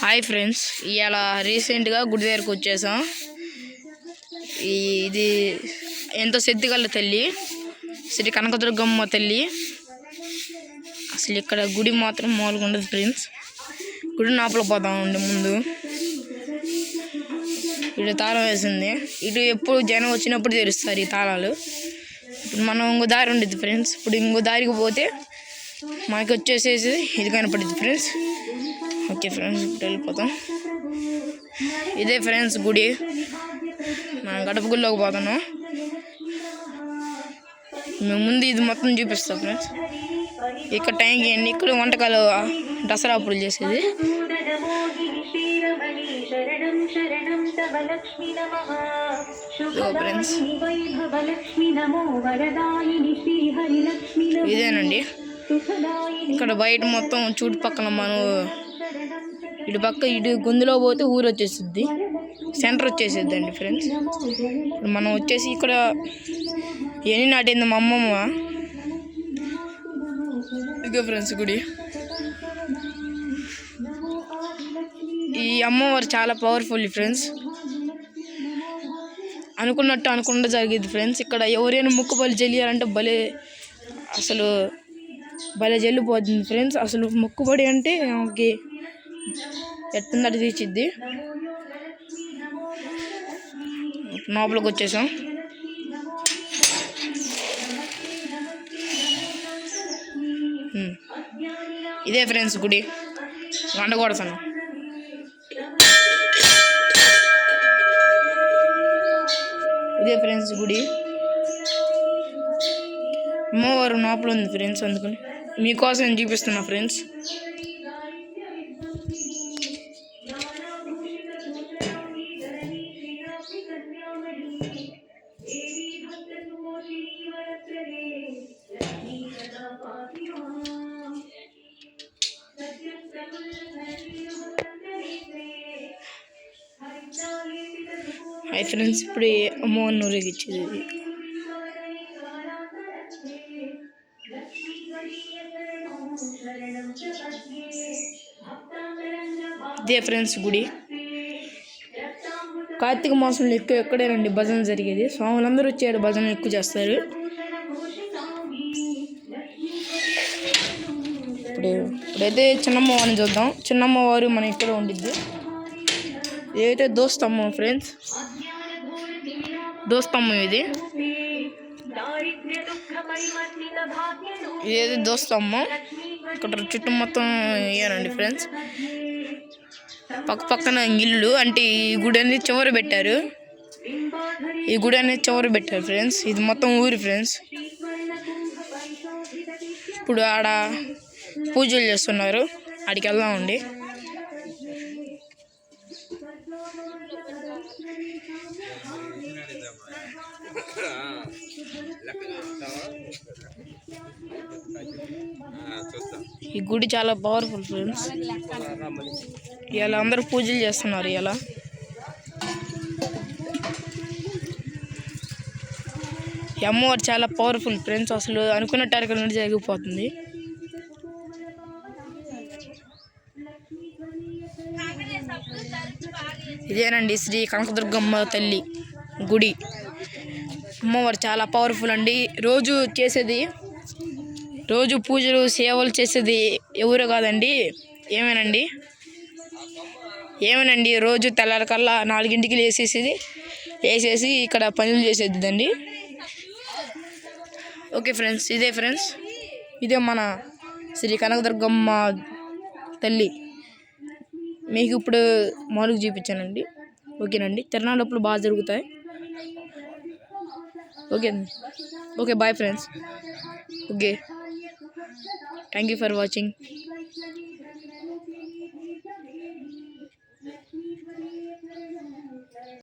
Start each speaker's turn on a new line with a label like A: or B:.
A: Hi friends ఇవాళ రీసెంట్గా గుడి దగ్గరకు వచ్చేసాం. ఈ ఇది ఎంతో శక్తిగల తల్లి శ్రీ కనకదుర్గమ్మ తల్లి. అసలు ఇక్కడ గుడి మాత్రం మామూలుగా ఉండదు ఫ్రెండ్స్. గుడి లోపల పోతామండి ముందు. ఇటు తాళం వేసింది. ఇటు ఎప్పుడు జనం వచ్చినప్పుడు తెరుస్తారు ఈ తాళాలు. ఇప్పుడు మనం ఇంకో దారి ఉండేది ఫ్రెండ్స్. ఇప్పుడు ఇంకో దారికి పోతే మనకి వచ్చేసేసి ఇది కనపడుద్ది ఫ్రెండ్స్. ఓకే ఫ్రెండ్స్ ఇప్పుడు వెళ్ళిపోతాం ఇదే ఫ్రెండ్స్ గుడి మనం గడప పోతాను పోతున్నాం మేము ముందు ఇది మొత్తం చూపిస్తాం ఫ్రెండ్స్ ఇక్కడ టైంకి అండి ఇక్కడ వంటకాలు దసరా అప్పుడు చేసేది
B: ఫ్రెండ్స్
A: ఇదేనండి ఇక్కడ బయట మొత్తం చుట్టుపక్కల మనం ఇటు పక్క ఇటు గుందులో పోతే ఊరు వచ్చేస్తుంది సెంటర్ వచ్చేసిద్ది అండి ఫ్రెండ్స్ ఇప్పుడు మనం వచ్చేసి ఇక్కడ ఎన్ని నాటింది మా అమ్మమ్మ? ఇదిగో ఫ్రెండ్స్ గుడి. ఈ అమ్మవారు చాలా పవర్ఫుల్ ఫ్రెండ్స్ అనుకున్నట్టు అనుకుండా జరిగింది ఫ్రెండ్స్ ఇక్కడ ఎవరైనా ముక్కుబలి చెల్లియాలంటే భలే అసలు భలే చెల్లిపోతుంది ఫ్రెండ్స్ అసలు మొక్కుబడి అంటే ఆమెకి ఎట్టుందట తీసిద్ది. లోపలికి వచ్చేసాం ఇదే ఫ్రెండ్స్ గుడి. గంట కొడతాను. ఇదే ఫ్రెండ్స్ గుడి. అమ్మవారు లోపల ఉంది ఫ్రెండ్స్ అందుకని మీకోసం చూపిస్తున్నా ఫ్రెండ్స్. హాయ్ ఫ్రెండ్స్ ఇప్పుడు అమ్మవారిని ఊరేగిచ్చేది ఇది. ఇదే ఫ్రెండ్స్ గుడి. కార్తీక మాసంలో ఎక్కువ ఎక్కడేనండి భజన జరిగేది? స్వాములందరూ వచ్చాడు భజన ఎక్కువ చేస్తారు. ఇప్పుడు ఇప్పుడైతే చిన్నమ్మ వారిని చూద్దాం. చిన్నమ్మవారు మన ఇక్కడ ఉండిద్ది. ఏదైతే దోస్తమ్మం ఫ్రెండ్స్ దోస్తమ్మం ఇది.
B: ఇది
A: ఇదేది దోస్తమ్మం ఇక్కడ చుట్టూ మొత్తం ఇయ్యారండి ఫ్రెండ్స్. పక్క పక్కన ఇల్లు అంటే ఈ గుడి అనేది చివర పెట్టారు. ఈ గుడి అనేది చివర పెట్టారు ఫ్రెండ్స్. ఇది మొత్తం ఊరి ఫ్రెండ్స్. ఇప్పుడు ఆడ పూజలు చేస్తున్నారు. ఆడికి వెళ్దామండి. ఈ గుడి చాలా పవర్ఫుల్ ఫ్రెండ్స్ ఇలా అందరూ పూజలు చేస్తున్నారు ఇలా ఈ అమ్మవారు చాలా పవర్ఫుల్ ఫ్రెండ్స్ అసలు అనుకున్న టార్గెట్ నుండి జరిగిపోతుంది. ఇదేనండి శ్రీ కనకదుర్గమ్మ తల్లి గుడి. అమ్మవారు చాలా పవర్ఫుల్ అండి. రోజు చేసేది రోజు పూజలు సేవలు చేసేది ఎవరు కాదండి? ఏమేనండి? ఏమేనండి? రోజు తెల్లారికల్లా నాలుగింటికి లేసేసేది వేసేసి ఇక్కడ పనులు చేసేది అండి ఓకే ఫ్రెండ్స్ ఇదే ఫ్రెండ్స్ ఇదే మన శ్రీ కనకదుర్గమ్మ తల్లి. మీకు ఇప్పుడు మామూలుగా చూపించానండి. ఓకేనండి. తిరణాలప్పుడు బాగా జరుగుతాయి. Okay. Okay bye friends okay. Thank you for watching